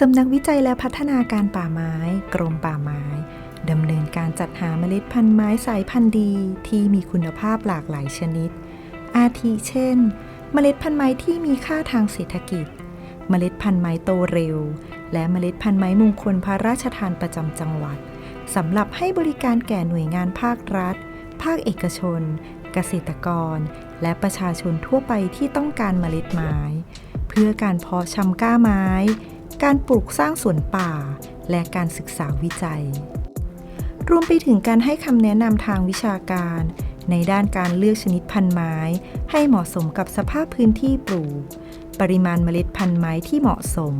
สำนักวิจัยและพัฒนาการป่าไม้ กรมป่าไม้ดำเนินการจัดหาเมล็ดพันธุ์ไม้สายพันธุ์ดีที่มีคุณภาพหลากหลายชนิด อาทิเช่น เมล็ดพันธุ์ไม้ที่มีค่าทางเศรษฐกิจ เมล็ดพันธุ์ไม้โตเร็ว และเมล็ดพันธุ์ไม้มงคลพระราชทานประจำจังหวัดสำหรับให้บริการแก่หน่วยงานภาครัฐ ภาคเอกชน เกษตรกร และประชาชนทั่วไปที่ต้องการเมล็ดไม้ เพื่อการเพาะชำกล้าไม้ การปลูกสร้างสวนป่า และการศึกษาวิจัย รวมไปถึงการให้คำแนะนำทางวิชาการ ในด้านการเลือกชนิดพันธุ์ไม้ ให้เหมาะสมกับสภาพพื้นที่ปลูก ปริมาณเมล็ดพันธุ์ไม้ที่เหมาะสม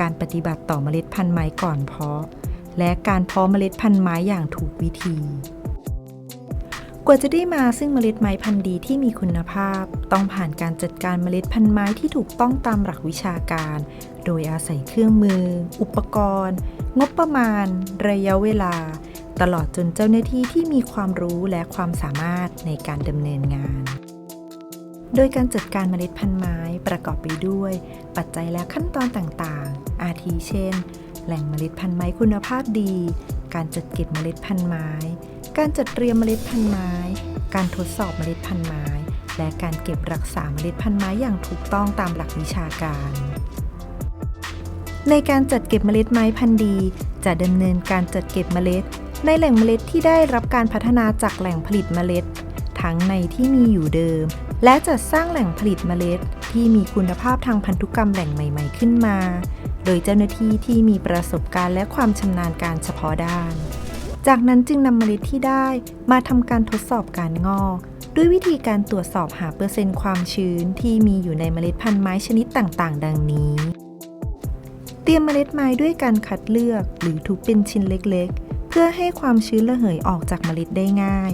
การปฏิบัติต่อเมล็ดพันธุ์ไม้ก่อนเพาะ และการเพาะเมล็ดพันธุ์ไม้อย่างถูกวิธี กว่าจะได้มาซึ่งเมล็ดไม้พันธุ์ดีที่มีคุณภาพ ต้องผ่านการจัดการเมล็ดพันธุ์ไม้ที่ถูกต้องตามหลักวิชาการ โดยอาศัยเครื่องมือ อุปกรณ์ งบประมาณ ระยะเวลา ตลอดจนเจ้าหน้าที่ที่มีความรู้และความสามารถในการดำเนินงาน โดยการจัดการเมล็ดพันธุ์ไม้ประกอบไปด้วย ปัจจัยและขั้นตอนต่างๆ อาทิเช่น แหล่งเมล็ดพันธุ์ไม้คุณภาพดี การจัดเก็บเมล็ดพันธุ์ไม้ การจัดเตรียมเมล็ดพันธุ์ไม้ การทดสอบเมล็ดพันธุ์ไม้ และการเก็บรักษาเมล็ดพันธุ์ไม้อย่างถูกต้องตามหลักวิชาการ ในการจัดเก็บเมล็ดไม้พันธุ์ดี จะดำเนินการจัดเก็บเมล็ด ในแหล่งเมล็ดที่ได้รับการพัฒนาจากแหล่งผลิตเมล็ด ทั้งในที่มีอยู่เดิม และจัดสร้างแหล่งผลิตเมล็ด ที่มีคุณภาพทางพันธุกรรมแหล่งใหม่ ๆ ขึ้นมา โดยเจ้าหน้าที่ที่มีประสบการณ์และความชำนาญการเฉพาะด้าน จากนั้นจึงนำเมล็ดที่ได้มาทำการทดสอบการงอก ด้วยวิธีการตรวจสอบหาเปอร์เซ็นต์ความชื้นที่มีอยู่ในเมล็ดพันธุ์ไม้ชนิดต่างๆ ดังนี้ เตรียมเมล็ดไม้ด้วยการคัดเลือกหรือทุบเป็นชิ้นเล็กๆ เพื่อให้ความชื้นระเหยออกจากเมล็ดได้ง่าย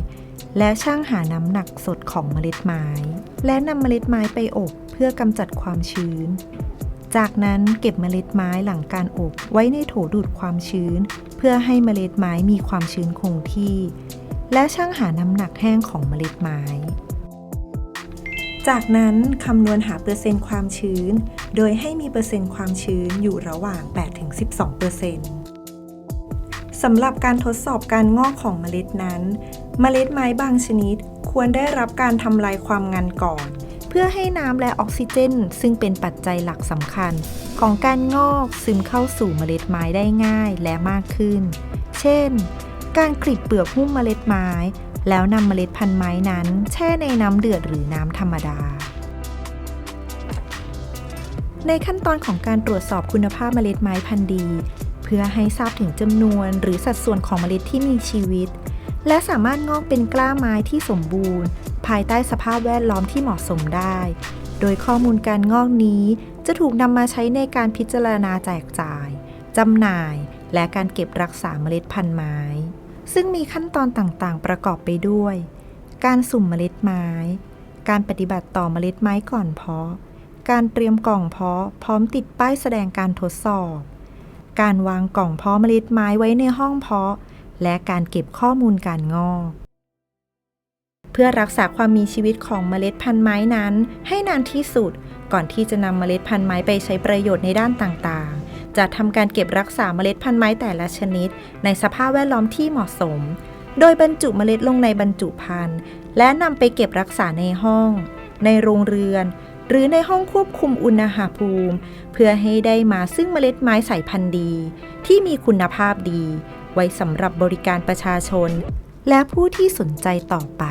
และช่างหาน้ำหนักสดของเมล็ดไม้ และนำเมล็ดไม้ไปอบเพื่อกำจัดความชื้น จากนั้นเก็บเมล็ดไม้หลังการอบไว้ในโถดูดความชื้น เพื่อให้เมล็ดไม้มีความชื้นคงที่ และช่างหาน้ำหนักแห้งของเมล็ดไม้ จากนั้นคำนวณหาเปอร์เซ็นต์ความชื้น โดยให้มีเปอร์เซ็นต์ความชื้นอยู่ระหว่าง 8-12เปอร์เซ็นต์สำหรับการทดสอบการงอกของเมล็ดนั้น เมล็ดไม้บางชนิดควรได้รับการทำลายความงันก่อน พื่อให้น้ำและออกซิเจน ซึ่งเป็นปัจจัยหลักสำคัญ ของการงอกซึมเข้าสู่เมล็ดไม้ได้ง่ายและมากขึ้น เช่น การกรีดเปลือกหุ้มเมล็ดไม้ แล้วนำเมล็ดพันธุ์ไม้นั้น แช่ในน้ำเดือดหรือน้ำธรรมดา ในขั้นตอนของการตรวจสอบคุณภาพเมล็ดไม้พันธุ์ดี เพื่อให้ทราบถึงจำนวนหรือสัดส่วนของเมล็ดที่มีชีวิต และสามารถงอกเป็นกล้าไม้ที่สมบูรณ์ ภายใต้สภาพแวดล้อมที่เหมาะสมได้ โดยข้อมูลการงอกนี้จะถูกนำมาใช้ในการพิจารณาแจกจ่ายจำหน่าย และการเก็บรักษาเมล็ดพันธุ์ไม้ ซึ่งมีขั้นตอนต่างๆ ประกอบไปด้วย การสุ่มเมล็ดไม้ การปฏิบัติต่อเมล็ดไม้ก่อนเพาะ การเตรียมกล่องเพาะ พร้อมติดป้ายแสดงการทดสอบ การวางกล่องเพาะเมล็ดไม้ไว้ในห้องเพาะ และการเก็บข้อมูลการงอก เพื่อรักษาความมีชีวิตของเมล็ดพันธุ์ไม้นั้น ให้นานที่สุด ก่อนที่จะนำเมล็ดพันธุ์ไม้ไปใช้ประโยชน์ในด้านต่างๆ จะทำการเก็บรักษาเมล็ดพันธุ์ไม้แต่ละชนิด ในสภาพแวดล้อมที่เหมาะสม โดยบรรจุเมล็ดลงในบรรจุภัณฑ์และนำไปเก็บรักษาในห้อง ในโรงเรือน หรือในห้องควบคุมอุณหภูมิ เพื่อให้ได้มาซึ่งเมล็ดไม้สายพันธุ์ดี ที่มีคุณภาพดี ไว้สำหรับบริการประชาชน และผู้ที่สนใจต่อไป